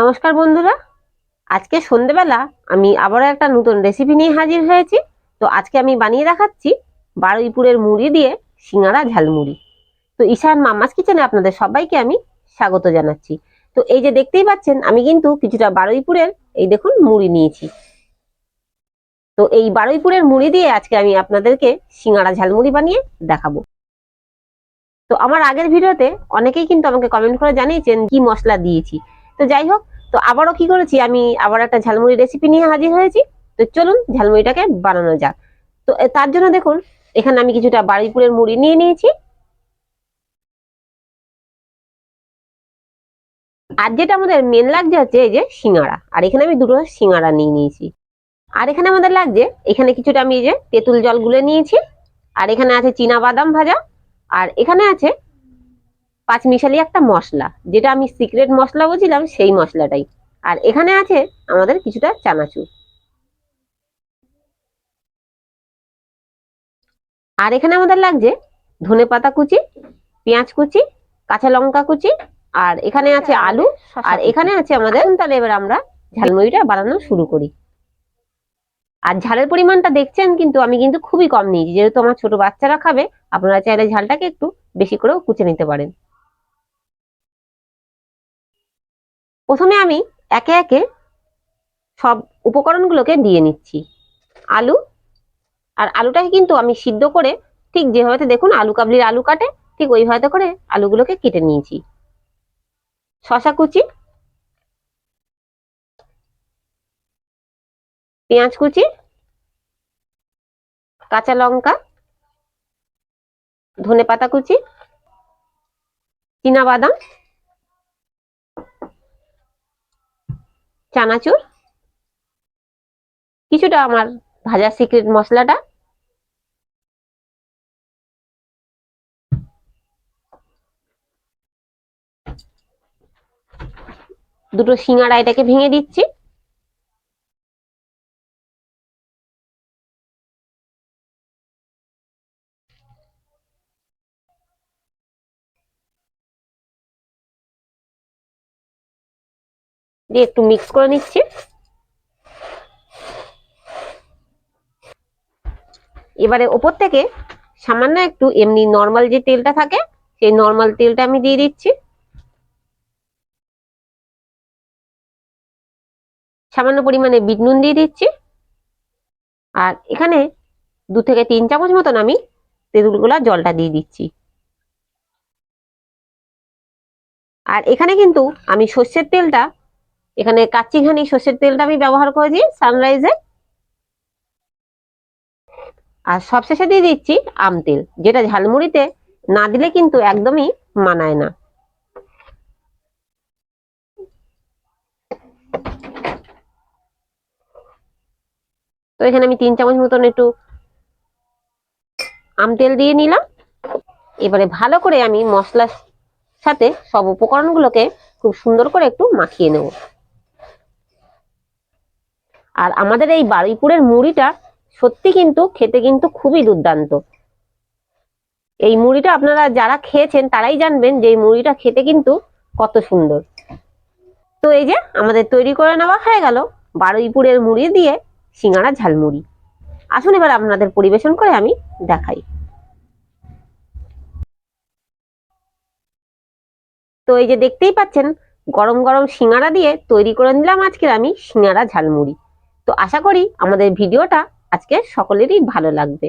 নমস্কার বন্ধুরা। আজকে সন্ধেবেলা আমি আবারও একটা নতুন রেসিপি নিয়ে হাজির হয়েছি। তো আজকে আমি বানিয়ে দেখাচ্ছি বারুইপুরের মুড়ি দিয়ে সিঙ্গারা ঝালমুড়ি। তো ঈশান মামাস কিচেনে আপনাদের সবাইকে আমি স্বাগত জানাচ্ছি। তো এই যে দেখতেই পাচ্ছেন, আমি কিন্তু কিছুটা বারুইপুরের এই দেখুন মুড়ি নিয়েছি। তো এই বারুইপুরের মুড়ি দিয়ে আজকে আমি আপনাদেরকে সিঙ্গারা ঝালমুড়ি বানিয়ে দেখাবো। তো আমার আগের ভিডিওতে অনেকেই কিন্তু আমাকে কমেন্ট করে জানিয়েছেন, কি মশলা দিয়েছি। তো যাই হোক, তো আবারও কি করেছি, আমি আবার একটা ঝালমুড়ি রেসিপি নিয়ে হাজির হয়েছি। তো চলুন ঝালমুড়িটাকে বানানো যাক। তো তার জন্য দেখুন, এখানে আমি কিছুটা বারুইপুরের মুড়ি নিয়ে নিয়েছি। আর যেটা আমাদের মেন লাগছে হচ্ছে এই যে সিঙ্গাড়া। আর এখানে আমি দুটো সিঙ্গাড়া নিয়ে নিয়েছি। আর এখানে আমাদের লাগছে, এখানে কিছুটা আমি এই যে তেঁতুল জল গুলে নিয়েছি। আর এখানে আছে চীনা বাদাম ভাজা। আর এখানে আছে পাঁচ মিশালি একটা মশলা। যেটা আমি সিক্রেট মশলা বলছিলাম সেই মশলাটাই। আর এখানে আছে আমাদের কিছুটা চানাচুর। আর এখানে আমাদের লাগছে ধনে পাতা কুচি পেঁয়াজ কুচি কাঁচা লঙ্কা কুচি আর এখানে আছে আলু আর এখানে আছে আমাদের তাহলে এবার আমরা ঝালমুড়িটা বানানো শুরু করি। আর ঝালের পরিমাণটা দেখছেন কিন্তু আমি কিন্তু খুবই কম নিয়েছি। যেহেতু আমার ছোট বাচ্চারা খাবে আপনারা চাইলে ঝালটাকে একটু বেশি করেও কুচে নিতে পারেন। প্রথমে আমি একে একে সব উপকরণগুলোকে দিয়ে নিচ্ছি। আলু, আর আলুটাকে কিন্তু আমি সিদ্ধ করে ঠিক যেভাবে দেখুন আলু কাবলির আলু কাটে, ঠিক ওইভাবে করে আলুগুলোকে কেটে নিয়েছি। শশা কুচি, পেঁয়াজ কুচি, কাঁচা লঙ্কা ধনে পাতা কুচি বাদাম চানাচুর? কিছুটা আমার ভাজা সিক্রেট মশলাটা। দুটো সিঙ্গারা এটাকে ভেঙে দিচ্ছি। দিয়ে একটু মিক্স করে নিচ্ছি। এবারে ওপর থেকে সামান্য একটু এমনি নর্মাল যে তেলটা থাকে, সেই নর্মাল তেলটা আমি দিয়ে দিচ্ছি। সামান্য পরিমাণে বিট নুন দিয়ে দিচ্ছি। আর এখানে দু থেকে তিন চামচ মতন আমি তেঁতুলগুলা জলটা দিয়ে দিচ্ছি। আর এখানে কিন্তু আমি সর্ষের তেলটা এখানে কাচ্চিঘানি সর্ষের তেলটা আমি ব্যবহার করেছি সানরাইজে আর সবশেষে দিয়ে দিচ্ছি আম তেল, যেটা ঝালমুড়িতে না দিলে কিন্তু একদমই মানায় না। তো এখানে আমি তিন চামচ মতন একটু আম তেল দিয়ে নিলাম। এবারে ভালো করে আমি মশলার সাথে সব উপকরণগুলোকে খুব সুন্দর করে একটু মাখিয়ে নেব। আর আমাদের এই বারুইপুরের মুড়িটা সত্যি কিন্তু খেতে কিন্তু খুবই দুর্দান্ত। এই মুড়িটা আপনারা যারা খেয়েছেন তারাই জানবেন যে এই মুড়িটা খেতে কিন্তু কত সুন্দর। তো এই যে আমাদের তৈরি করে নেওয়া হয়ে গেল বারুইপুরের মুড়ি দিয়ে সিঙ্গারা ঝালমুড়ি। আসুন এবার আপনাদের পরিবেশন করে আমি দেখাই। তো এই যে দেখতেই পাচ্ছেন, গরম গরম সিঙ্গারা দিয়ে তৈরি করে নিলাম আজকের আমি সিঙ্গারা ঝালমুড়ি। তো আশা করি আমাদের ভিডিওটা আজকে সকলেরই ভালো লাগবে।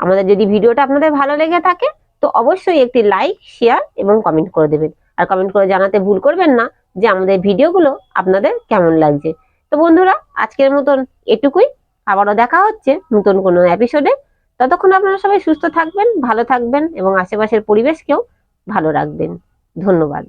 আমাদের যদি ভিডিওটা আপনাদের ভালো লেগে থাকে, তো অবশ্যই একটি লাইক শেয়ার এবং কমেন্ট করে দেবেন। আর কমেন্ট করে জানাতে ভুল করবেন না যে আমাদের ভিডিওগুলো আপনাদের কেমন লাগছে। তো বন্ধুরা, আজকের মতন এটুকুই। আবারও দেখা হচ্ছে নতুন কোনো এপিসোডে ততক্ষণ আপনারা সবাই সুস্থ থাকবেন, ভালো থাকবেন এবং আশেপাশের পরিবেশকেও ভালো রাখবেন। ধন্যবাদ।